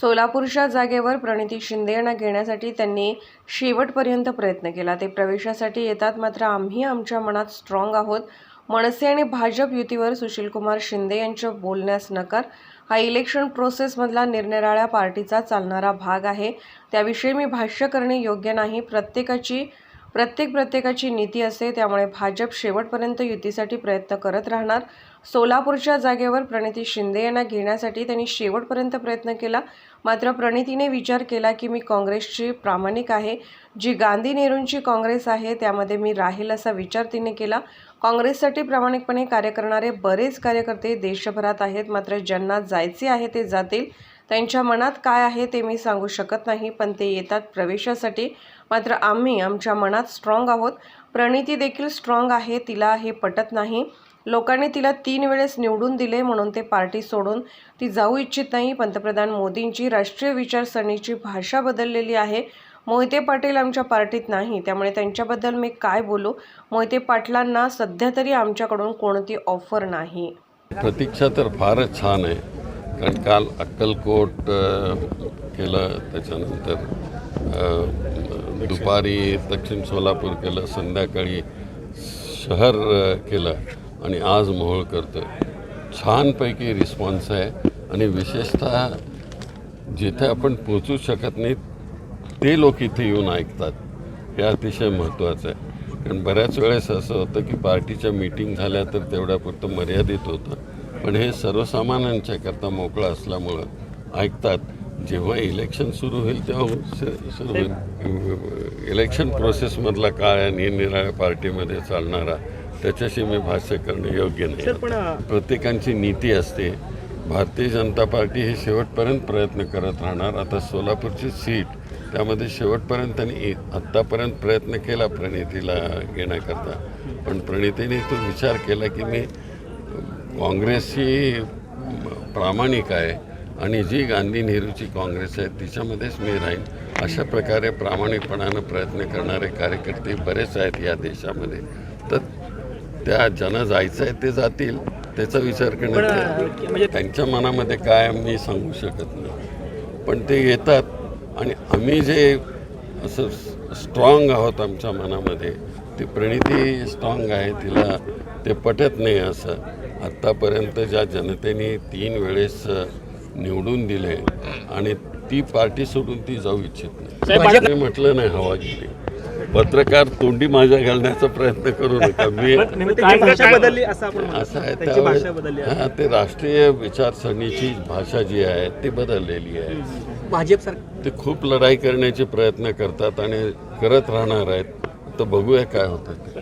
सोलापूरच्या जागेवर प्रणिती शिंदे यांना घेण्यासाठी त्यांनी शेवटपर्यंत प्रयत्न केला. ते प्रवेशासाठी येतात मात्र आम्ही आमच्या मनात स्ट्रॉंग आहोत. मनसे आणि भाजप युतीवर सुशीलकुमार शिंदे यांच्या बोलण्यास नकार. हा इलेक्शन प्रोसेसमधला निरनिराळ्या पार्टीचा चालणारा भाग आहे. त्याविषयी मी भाष्य करणे योग्य नाही. प्रत्येकाची प्रत्येक प्रत्येकाची नीती असते त्यामुळे भाजप शेवटपर्यंत युतीसाठी प्रयत्न करत राहणार. सोलापूरच्या जागेवर प्रणिती शिंदे यांना घेण्यासाठी त्यांनी शेवटपर्यंत प्रयत्न केला. मात्र प्रणितीने विचार केला की मी काँग्रेसची प्रामाणिक आहे. जी गांधी नेहरूंची काँग्रेस आहे त्यामध्ये मी राहील असा विचार तिने केला. काँग्रेससाठी प्रामाणिकपणे कार्य करणारे बरेच कार्यकर्ते देशभरात आहेत मात्र ज्यांना जायचे आहे ते जातील. त्यांच्या मनात काय आहे ते मी सांगू शकत नाही पण ते येतात प्रवेशासाठी. मात्र आम्ही आमच्या मनात स्ट्रॉंग आहोत. प्रणिती देखील स्ट्रॉंग आहे तिला हे पटत नाही. लोकांनी तिला तीन वेळेस निवडून दिले म्हणून ते पार्टी सोडून ती जाऊ इच्छित नाही. पंतप्रधान मोदींची राष्ट्रीय विचारसरणीची भाषा बदललेली आहे. मोहिते पाटील आमच्या पार्टीत नाही त्यामुळे त्यांच्याबद्दल मी काय बोलू? मोहिते पाटलांना सध्या तरी आमच्याकडून कोणती ऑफर नाही. प्रतीक्षा तर फारच छान आहे. कारण काल अक्कलकोट केलं त्याच्यानंतर दुपारी दक्षिण सोलापूर केलं संध्याकाळी शहर केलं आणि आज मोहोळ करतो छानपैकी रिस्पॉन्स आहे आणि विशेषतः जिथे आपण पोचू शकत नाही ते लोक इथे येऊन ऐकतात. हे अतिशय महत्त्वाचं आहे. कारण बऱ्याच वेळेस असं होतं की पार्टीच्या मीटिंग झाल्या तर तेवढ्यापुरतं मर्यादित होतं. पण हे सर्वसामान्यांच्याकरता मोकळं असल्यामुळं ऐकतात जेव्हा इलेक्शन सुरू होईल तेव्हा सुरू होईल. इलेक्शन प्रोसेसमधला काय आणि निराळ्या पार्टीमध्ये चालणारा. त्याच्याशी मी भाष्य करणं योग्य नाही. प्रत्येकांची नीती असते. भारतीय जनता पार्टी हे शेवटपर्यंत प्रयत्न करत राहणार. आता सोलापूरची सीट त्यामध्ये शेवटपर्यंत त्यांनी आत्तापर्यंत प्रयत्न केला प्रणितीला घेण्याकरता. पण प्रणितीने तो विचार केला की मी काँग्रेस ही प्रामाणिक आहे आणि जी गांधी नेहरूची काँग्रेस आहे तिच्यामध्येच मी राहीन. अशा प्रकारे प्रामाणिकपणानं प्रयत्न करणारे कार्यकर्ते बरेच आहेत या देशामध्ये. तर त्या ज्यांना जायचं आहे ते जातील त्याचा विचार करण्यात अ, म्हणजे त्यांच्या मनामध्ये काय मी सांगू शकत नाही. पण ते येतात आणि आम्ही जे असं स्ट्रॉंग आहोत आमच्या मनामध्ये ती प्रणिती स्ट्रॉंग आहे तिला ते पटत नाही असं. आत्तापर्यंत ज्या जनतेने तीन वेळेस निवडून दिले आणि ती पार्टी सोडून ती जाऊ इच्छित नाही. म्हटलं नाही हवा गेली. पत्रकार तोंडी माझ्या घालण्याचा प्रयत्न करू नका. मी असं आहे शकतो. त्यांची भाषा त्यावेळेस बदलली आहे. हां ते राष्ट्रीय विचारसरणीची भाषा जी आहे ती बदललेली आहे. भाजप सर ते खूप लढाई करण्याचे प्रयत्न करतात आणि करत राहणार आहेत. तर बघूया काय होतं ते.